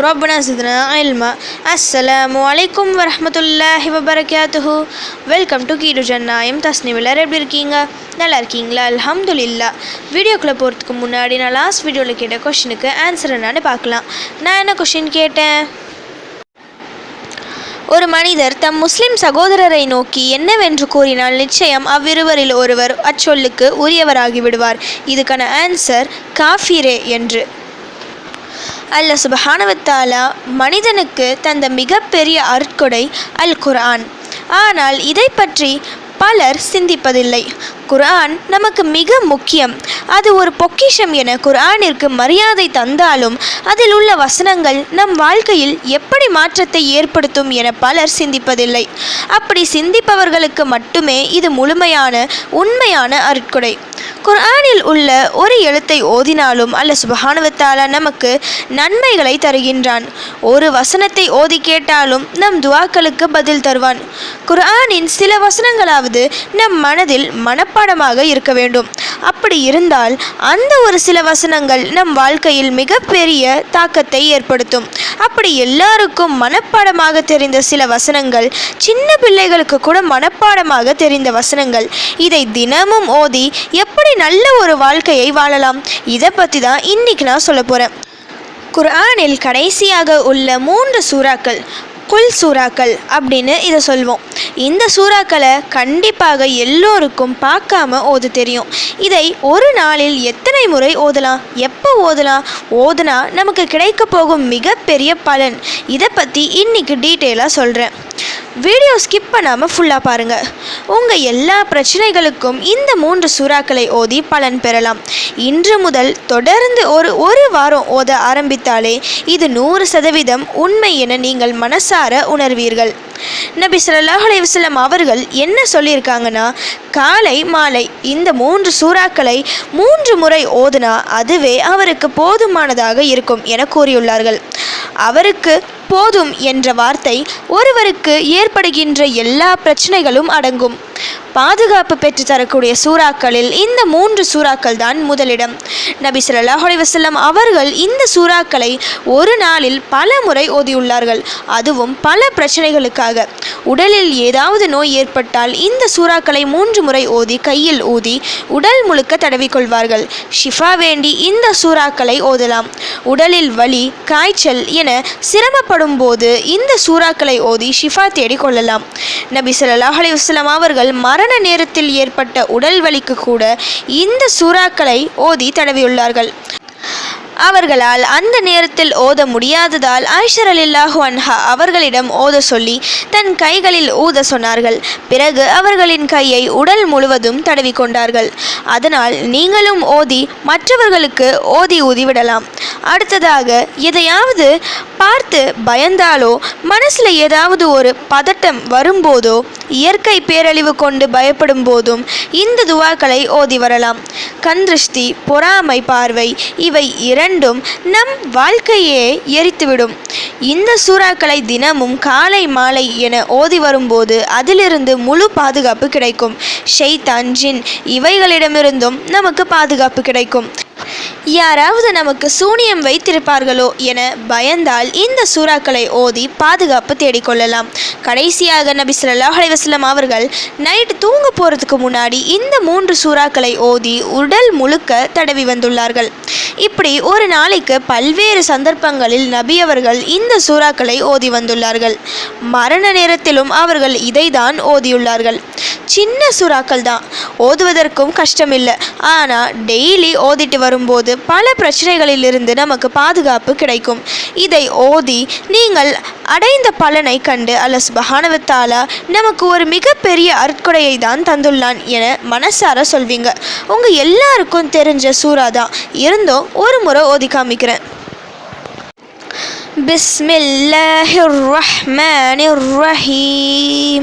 ربنا زدنا علما السلام عليكم ورحمة الله وبركاته welcome to கீடு ஜன்னாயம் Tasnim எல்லாரும் எப்படி இருக்கீங்க நல்லா இருக்கீங்களா அல்ஹம்துலில்லா வீடியோக்குள்ளே போகிறதுக்கு முன்னாடி நான் லாஸ்ட் வீடியோவில் கேட்ட கொஷினுக்கு ஆன்சர் என்னன்னு பார்க்கலாம் நான் என்ன கொஷின் கேட்டேன் ஒரு மனிதர் தம் முஸ்லிம் சகோதரரை நோக்கி என்னவென்று கூறினால் நிச்சயம் அவ்விருவரில் ஒருவர் அச்சொல்லுக்கு உரியவராகி விடுவார் இதுக்கான ஆன்சர் காஃபிரே என்று அல்ல சுபஹானவத்தாலா மனிதனுக்கு தந்த மிகப்பெரிய அருட்கொடை அல் குர்ஆன் ஆனால் இதை பற்றி பலர் சிந்திப்பதில்லை. குர்ஆன் நமக்கு மிக முக்கியம். அது ஒரு பொக்கிஷம் என குர்ஆனிற்கு மரியாதை தந்தாலும் அதில் உள்ள வசனங்கள் நம் வாழ்க்கையில் எப்படி மாற்றத்தை ஏற்படுத்தும் என பலர் சிந்திப்பதில்லை. அப்படி சிந்திப்பவர்களுக்கு மட்டுமே இது முழுமையான உண்மையான அருட்கொடை. குர்ஆனில் உள்ள ஒரு எழுத்தை ஓதினாலும் அல்ல சுபஹானுவத்தாலா நமக்கு நன்மைகளை தருகின்றான். ஒரு வசனத்தை ஓதி கேட்டாலும் நம் துவாக்களுக்கு பதில் தருவான். குர்ஆனின் சில வசனங்களாவது நம் மனதில் மனப்பாடமாக இருக்க வேண்டும். அப்படி இருந்தால் அந்த ஒரு சில வசனங்கள் நம் வாழ்க்கையில் மிகப்பெரிய தாக்கத்தை ஏற்படுத்தும். அப்படி எல்லாருக்கும் மனப்பாடமாக தெரிந்த சில வசனங்கள் சின்ன பிள்ளைகளுக்கு கூட மனப்பாடமாக தெரிந்த வசனங்கள் இதை தினமும் ஓதி எப்படி நல்ல ஒரு வாழ்க்கையை வாழலாம்? இதை பற்றி தான் இன்னைக்கு நான் சொல்ல போகிறேன் குர்ஆனில் கடைசியாக உள்ள மூன்று சூறாக்கள் குல் சூறாக்கள் அப்படின்னு இதை சொல்வோம். இந்த சூறாக்களை கண்டிப்பாக எல்லோருக்கும் பார்க்காம ஓது தெரியும். இதை ஒரு நாளில் எத்தனை முறை ஓதலாம்? எப்போ ஓதலாம்? ஓதுனா நமக்கு கிடைக்க போகும் மிகப்பெரிய பலன். இதை பற்றி இன்னைக்கு டீட்டெயிலாக சொல்கிறேன் வீடியோ ஸ்கிப் பண்ணாமல் ஃபுல்லாக பாருங்கள் உங்கள் எல்லா பிரச்சனைகளுக்கும் இந்த மூன்று சூறாக்களை ஓதி பலன் பெறலாம். இன்று முதல் தொடர்ந்து ஒரு ஒரு வாரம் ஓத ஆரம்பித்தாலே இது நூறு சதவீதம் உண்மை என நீங்கள் மனசார உணர்வீர்கள். நபி ஸல்லல்லாஹு அலைஹி அவர்கள் என்ன சொல்லியிருக்காங்கன்னா காலை மாலை இந்த மூன்று சூறாக்களை மூன்று முறை ஓதுனா அதுவே அவருக்கு போதுமானதாக இருக்கும் என கூறியுள்ளார்கள். அவருக்கு போதும் என்ற வார்த்தை ஒருவருக்கு ஏற்படுகின்ற எல்லா பிரச்சனைகளும் அடங்கும். பாதுகாப்பு பெற்று தரக்கூடிய சூறாக்களில் இந்த மூன்று சூறாக்கள் தான் முதலிடம். நபி சொல்லாஹ் அலைவசல்லம் அவர்கள் இந்த சூறாக்களை ஒரு நாளில் பல முறை ஓதியுள்ளார்கள். அதுவும் பல பிரச்சனைகளுக்காக. உடலில் ஏதாவது நோய் ஏற்பட்டால் இந்த சூறாக்களை மூன்று முறை ஓதி கையில் ஊதி உடல் முழுக்க தடவிக்கொள்வார்கள். ஷிஃபா வேண்டி இந்த சூறாக்களை ஓதலாம். உடலில் வலி காய்ச்சல் என சிரமப்படும் போது இந்த சூறாக்களை ஓதி ஷிஃபா தேடிக் கொள்ளலாம். நபி சொல்லாஹ் அலைஹி அவர்கள் மர மரண நேரத்தில் ஏற்பட்ட உடல் வலிக்கு கூட இந்த சூறாக்களை ஓதி தடவியுள்ளார்கள். அவர்களால் அந்த நேரத்தில் ஓத முடியாததால் ஐஷர் அலில்லாஹு அன்ஹா அவர்களிடம் ஓத சொல்லி தன் கைகளில் ஊத சொன்னார்கள். பிறகு அவர்களின் கையை உடல் முழுவதும் தடவி கொண்டார்கள். அதனால் நீங்களும் ஓதி மற்றவர்களுக்கு ஓதி ஊதிவிடலாம். அடுத்ததாக எதையாவது பார்த்து பயந்தாலோ மனசில் ஏதாவது ஒரு பதட்டம் வரும்போதோ இயற்கை பேரழிவு கொண்டு பயப்படும் போதும் இந்த துவாக்களை ஓதி வரலாம். கந்திருஷ்டி பொறாமை பார்வை இவை இரண்டும் நம் வாழ்க்கையே எரித்துவிடும். இந்த சூறாக்களை தினமும் காலை மாலை என ஓதி வரும்போது அதிலிருந்து முழு பாதுகாப்பு கிடைக்கும். ஷெய்தான் ஜின் இவைகளிடமிருந்தும் நமக்கு பாதுகாப்பு கிடைக்கும். யாராவது நமக்கு சூனியம் வைத்திருப்பார்களோ என பயந்தால் இந்த சூறாக்களை ஓதி பாதுகாப்பு தேடிக்கொள்ளலாம் கடைசியாக நபி சொல்லாஹ் அலைவாஸ்லம் அவர்கள் நைட் தூங்க போகிறதுக்கு முன்னாடி இந்த மூன்று சூறாக்களை ஓதி உடல் முழுக்க தடவி வந்துள்ளார்கள். இப்படி ஒரு நாளைக்கு பல்வேறு சந்தர்ப்பங்களில் நபி அவர்கள் இந்த சூறாக்களை ஓதி வந்துள்ளார்கள். மரண நேரத்திலும் அவர்கள் இதைதான் ஓதியுள்ளார்கள். சின்ன சூறாக்கள் தான் ஓதுவதற்கும் கஷ்டமில்லை. ஆனால் டெய்லி ஓதிட்டு வரும்போது பல பிரச்சனைகளிலிருந்து நமக்கு பாதுகாப்பு கிடைக்கும் இதை ஓதி நீங்கள் அடைந்த பலனை கண்டு அல்ல சுபஹானவத்தாலா நமக்கு ஒரு மிகப்பெரிய அற்கொடையை தான் தந்துள்ளான் என மனசார சொல்வீங்க உங்கள் எல்லாருக்கும் தெரிஞ்ச சூறா தான் இருந்தும் ஒரு முறை ஓதி காமிக்கிறேன் بسم الله الرحمن الرحيم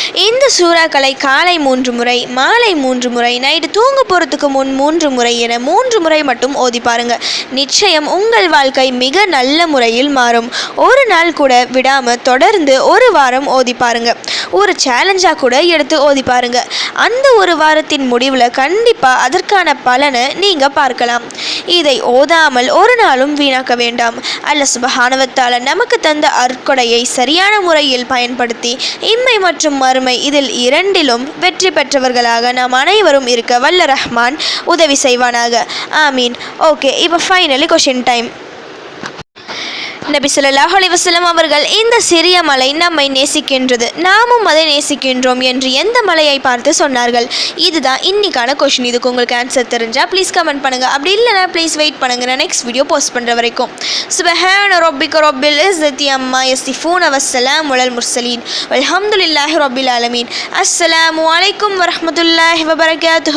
இந்த சூறாக்களை காலை மூன்று முறை மாலை மூன்று முறை நைட்டு தூங்க போகிறதுக்கு முன் மூன்று முறை என மூன்று முறை மட்டும் ஓதி பாருங்க. நிச்சயம் உங்கள் வாழ்க்கை மிக நல்ல முறையில் மாறும். ஒரு நாள் கூட விடாமல் தொடர்ந்து ஒரு வாரம் ஓதி பாருங்க. ஒரு சேலஞ்சாக கூட எடுத்து ஓதி பாருங்க. அந்த ஒரு வாரத்தின் முடிவில் கண்டிப்பாக அதற்கான பலனை நீங்கள் பார்க்கலாம். இதை ஓதாமல் ஒரு நாளும் வீணாக்க வேண்டாம். அல்ல சுபஹானவத்தால் நமக்கு தந்த அற்கொடையை சரியான முறையில் பயன்படுத்தி இம்மை மற்றும் மறு மறுமை இதில் இரண்டிலும் வெற்றி பெற்றவர்களாக நாம் அனைவரும் இருக்க வல்ல ரஹ்மான் உதவி செய்வானாக. ஆமீன். ஓகே இப்போ ஃபைனலி கொஷின் டைம் நபி சொல்லாஹ் அலிவசலம் அவர்கள் இந்த சிறிய மலை நம்மை நேசிக்கின்றது. நாமும் அதை நேசிக்கின்றோம் என்று எந்த மலையை பார்த்து சொன்னார்கள். இதுதான் இன்னைக்கான கொஷின் இதுக்கு உங்களுக்கு ஆன்சர் தெரிஞ்சால் ப்ளீஸ் கமெண்ட் பண்ணுங்க. அப்படி இல்லைனா ப்ளீஸ் வெயிட் பண்ணுங்க. நான் நெக்ஸ்ட் வீடியோ போஸ்ட் பண்ணுற வரைக்கும். சுபஹான ரொபிக் ரொபில் இஸ்தி அம்மா யஸ்திஃபூன் அவசலாம் உலல் முர்சலீன் வல்ஹம்துலில்லாஹி ரொபில் ஆலமீன். அஸ்ஸலாமு அலைக்கும் வரமத்துல்லாஹி வபரகாத்து